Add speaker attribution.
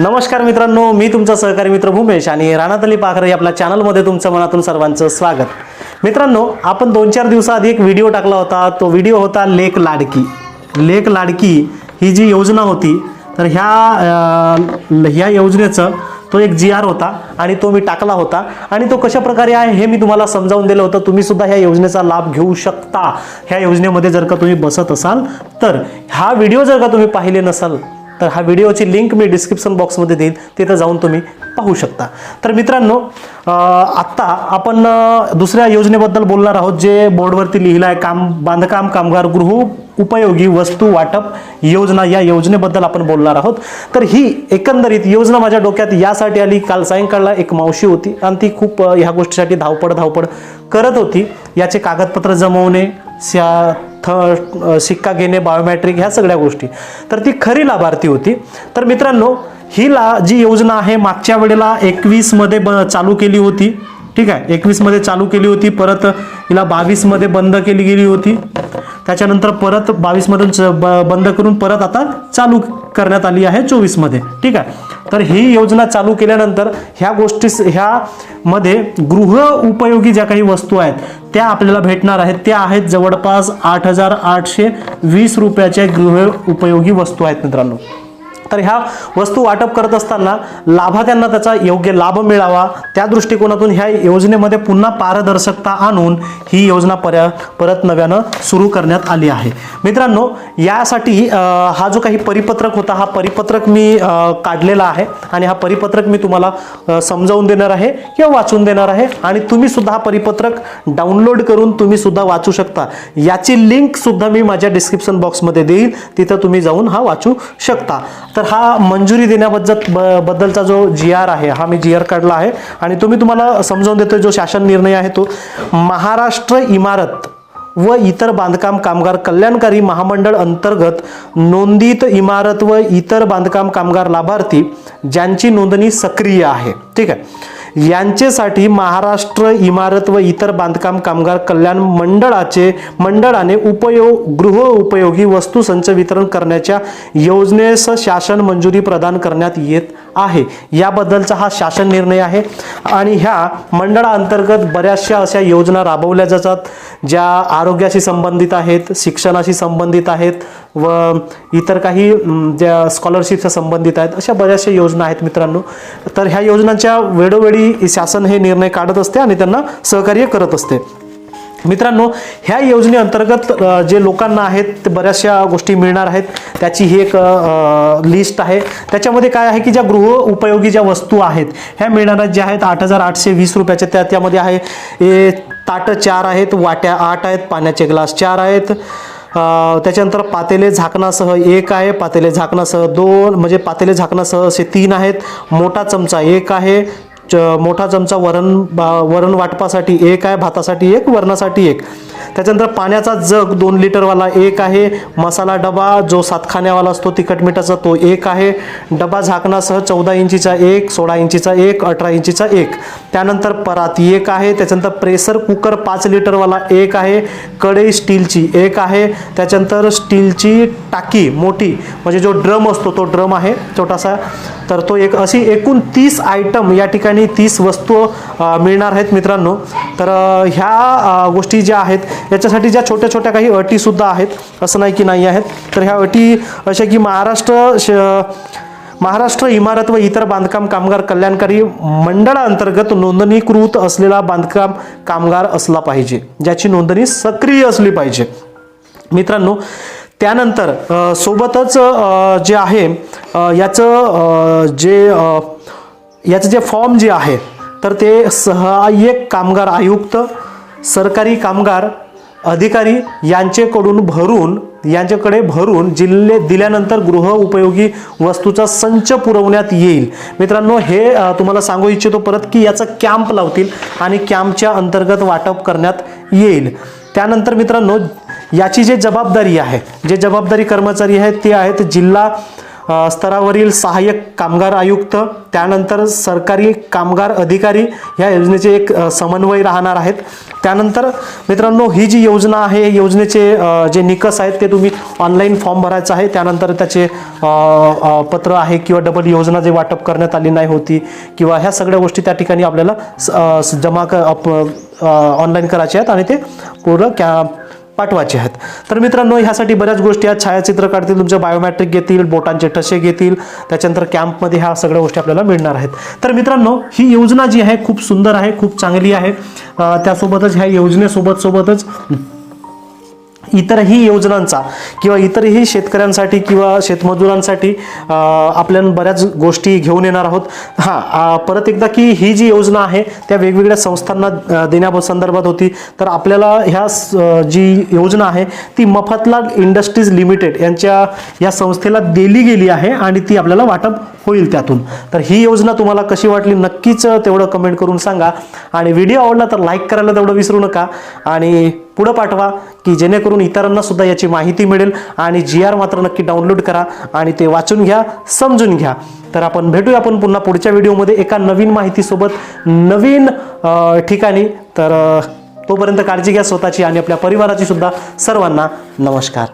Speaker 1: नमस्कार मित्रांनो मी तुमचा सहकारी मित्र भूमेश आणि राणातली पाखरे आपल्या चॅनलमध्ये तुमचं मनातून सर्वांचं स्वागत. मित्रांनो आपण दोन चार दिवसाआधी एक व्हिडिओ टाकला होता. तो व्हिडिओ होता लेक लाडकी. लेक लाडकी ही जी योजना होती तर ह्या ह्या योजनेचं तो एक जी आर होता आणि तो मी टाकला होता. आणि तो कशा प्रकारे आहे हे मी तुम्हाला समजावून दिलं होतं. तुम्ही सुद्धा ह्या योजनेचा लाभ घेऊ शकता. ह्या योजनेमध्ये जर का तुम्ही बसत असाल तर हा व्हिडिओ जर का तुम्ही पाहिले नसाल तर हा व्हिडिओची लिंक मी डिस्क्रिप्शन बॉक्समध्ये देईन तिथं जाऊन तुम्ही पाहू शकता. तर मित्रांनो आत्ता आपण दुसऱ्या योजनेबद्दल बोलणार आहोत जे बोर्डवरती लिहिलं आहे काम बांधकाम कामगार गृह उपयोगी वस्तू वाटप योजना या योजनेबद्दल आपण बोलणार आहोत. तर ही एकंदरीत योजना माझ्या डोक्यात यासाठी आली काल सायंकाळला एक मावशी होती आणि ती खूप ह्या गोष्टीसाठी धावपड धावपड करत होती. याचे कागदपत्र जमवणे थ शिक्का घेणे बायोमॅट्रिक ह्या सगळ्या गोष्टी. तर ती खरी लाभार्थी होती. तर मित्रांनो ही ला जी योजना आहे मागच्या वेळेला एकवीसमध्ये ब चालू केली होती. ठीक आहे? एकवीसमध्ये चालू केली होती. परत हिला बावीसमध्ये बंद केली गेली होती. त्याच्यानंतर परत बावीसमधून च- ब- बंद करून परत आता चालू करण्यात आली आहे चोवीसमध्ये. ठीक आहे? तर ही योजना चालू केल्यानंतर ह्या गोष्टी ह्या मध्ये गृह उपयोगी ज्या काही वस्तू आहेत त्या आपल्याला भेटणार आहेत. त्या आहेत जवळपास आठ हजार आठशे वीस रुपयाच्या गृह उपयोगी वस्तू आहेत मित्रांनो. तर ह्या वस्तू वाटप करत असताना लाभार्थ्यांना त्याचा योग्य लाभ मिळावा. त्या दृष्टिकोनातून ह्या योजनेमध्ये पुन्हा पारदर्शकता आणून ही योजना पर्या परत नव्यानं सुरू करण्यात आली आहे. मित्रांनो यासाठी हा जो काही परिपत्रक होता हा परिपत्रक मी काढलेला आहे आणि हा परिपत्रक मी तुम्हाला समजावून देणार आहे किंवा वाचून देणार आहे आणि तुम्ही सुद्धा हा परिपत्रक डाउनलोड करून तुम्ही सुद्धा वाचू शकता. याची लिंक सुद्धा मी माझ्या डिस्क्रिप्शन बॉक्समध्ये देईल. तिथं तुम्ही जाऊन हा वाचू शकता. तर तर हा मंजुरी देण्याबद्दल ब- बद्दलचा जो जी आर आहे हा मी जी आर काढला आहे. आणि तुम्ही तुम्हाला समजावून देतो जो शासन निर्णय आहे तो. महाराष्ट्र इमारत व इतर बांधकाम कामगार कल्याणकारी महामंडळ अंतर्गत नोंदित इमारत व इतर बांधकाम कामगार लाभार्थी ज्यांची नोंदणी सक्रिय आहे. ठीक आहे. यांचेसाठी महाराष्ट्र इमारत व इतर बांधकाम कामगार कल्याण मंडळाचे मंडळाने उपयोग गृह उपयोगी वस्तू संच वितरण करण्याच्या योजनेस शासन मंजुरी प्रदान करण्यात येत आहे. याबद्दलचा हा शासन निर्णय आहे. आणि ह्या मंडळाअंतर्गत बऱ्याचशा अशा योजना राबवल्या जातात ज्या आरोग्याशी संबंधित आहेत शिक्षणाशी संबंधित आहेत व इतर काही ज्या स्कॉलरशिपच्या संबंधित आहेत अशा बऱ्याचशा योजना आहेत मित्रांनो. तर ह्या योजनांच्या वेळोवेळी शासन हे निर्णय काढत असते आणि त्यांना सहकार्य करत असते. मित्रांनो ह्या योजनेअंतर्गत जे लोकांना आहेत ते बऱ्याचशा गोष्टी मिळणार आहेत. त्याची ही एक लिस्ट आहे. त्याच्यामध्ये काय आहे की ज्या गृह उपयोगी ज्या वस्तू आहेत ह्या मिळणाऱ्या ज्या आहेत आठ हजार आठशे वीस रुपयाच्या त्या त्यामध्ये आहे. ए ताटं चार आहेत वाट्या आठ आहेत पाण्याचे ग्लास चार आहेत. त्याच्यानंतर पातेले झाकणासह एक आहे पातेले झाकणासह दोन म्हणजे पातेले झाकणासह असे तीन आहेत. मोठा चमचा एक आहे मोठा चमचा वरण बा- वरण वाटपासाठी एक आहे भातासाठी एक वरणासाठी एक. त्याच्यानंतर पाण्याचा जग दोन लिटरवाला एक आहे. मसाला डबा जो सातखान्यावाला असतो तिखट मिठाचा तो एक आहे. डबा झाकणासह चौदा इंचीचा एक सोळा इंचीचा एक अठरा इंचीचा एक. त्यानंतर पराती एक आहे. त्याच्यानंतर प्रेशर कुकर पाच लिटरवाला एक आहे. कढई स्टीलची एक आहे. त्याच्यानंतर स्टीलची टाकी मोठी म्हणजे जो ड्रम असतो तो ड्रम आहे छोटासा. तर तो एक अशी एकूण तीस आयटम या ठिकाणी तीस वस्तू मिळणार आहेत मित्रांनो. तर ह्या गोष्टी ज्या आहेत याच्यासाठी ज्या छोट्या छोट्या काही अटीसुद्धा आहेत असं नाही की नाही आहेत. तर ह्या अटी अशा की महाराष्ट्र श महाराष्ट्र इमारत व इतर बांधकाम कामगार कल्याणकारी मंडळाअंतर्गत नोंदणीकृत असलेला बांधकाम कामगार असला पाहिजे ज्याची नोंदणी सक्रिय असली पाहिजे. मित्रांनो त्यानंतर सोबतच जे आहे याचं जे याचं जे फॉर्म जे आहे तर ते सहाय्यक कामगार आयुक्त सरकारी कामगार अधिकारी यांचेकडून भरून यांच्याकडे भरून जिल्हे दिल्यानंतर गृह उपयोगी वस्तूचा संच पुरवण्यात येईल. मित्रांनो हे तुम्हाला सांगू इच्छितो परत की याचा कॅम्प लावतील आणि कॅम्पच्या अंतर्गत वाटप करण्यात येईल. त्यानंतर मित्रांनो याची जी जबाबदारी आहे जे जबाबदारी कर्मचारी आहेत ते आहेत जिल्हा स्तरावरील सहाय्यक कामगार आयुक्त त्यानंतर सरकारी कामगार अधिकारी ह्या योजनेचे एक समन्वय राहणार आहेत. त्यानंतर मित्रांनो ही जी योजना आहे योजनेचे जे निकष आहेत ते तुम्ही ऑनलाईन फॉर्म भरायचा आहे. त्यानंतर त्याचे पत्र आहे किंवा डबल योजना जे वाटप करण्यात आली नाही होती किंवा ह्या सगळ्या गोष्टी त्या ठिकाणी आपल्याला स- जमा क ऑनलाईन करायच्या आहेत आणि ते पूर्ण कॅ पाठवायचे आहेत. तर मित्रांनो ह्यासाठी बऱ्याच गोष्टी आहेत. छायाचित्र काढतील तुमचे बायोमॅट्रिक घेतील बोटांचे ठसे घेतील. त्याच्यानंतर कॅम्पमध्ये ह्या सगळ्या गोष्टी आपल्याला मिळणार आहेत. तर मित्रांनो ही योजना जी आहे खूप सुंदर आहे खूप चांगली आहे. त्यासोबतच ह्या योजनेसोबत सोबतच इतरही योजनांचा किंवा इतरही शेतकऱ्यांसाठी किंवा शेतमजुरांसाठी आपल्या आपण बऱ्याच गोष्टी घेऊन येणार आहोत. हां परत एकदा की ही जी योजना आहे त्या वेगवेगळ्या संस्थांना देण्यासंदर्भात होती. तर आपल्याला ह्या स- जी योजना आहे ती मफतलाल इंडस्ट्रीज लिमिटेड यांच्या या संस्थेला दिली गेली आहे आणि ती आपल्याला वाटप होईल त्यातून. तर ही योजना तुम्हाला कशी वाटली नक्कीच तेवढं कमेंट करून सांगा. आणि व्हिडिओ आवडला तर लाईक करायला तेवढं विसरू नका. आणि पुढं पाठवा की जेणेकरून इतरांना सुद्धा याची माहिती मिळेल आणि जी आर मात्र नक्की डाउनलोड करा आणि ते वाचून घ्या समजून घ्या. तर आपण भेटूया आपण पुन्हा पुढच्या व्हिडिओमध्ये एका नवीन माहितीसोबत नवीन ठिकाणी. तर तोपर्यंत काळजी घ्या स्वतःची आणि आपल्या परिवाराची सुद्धा. सर्वांना नमस्कार.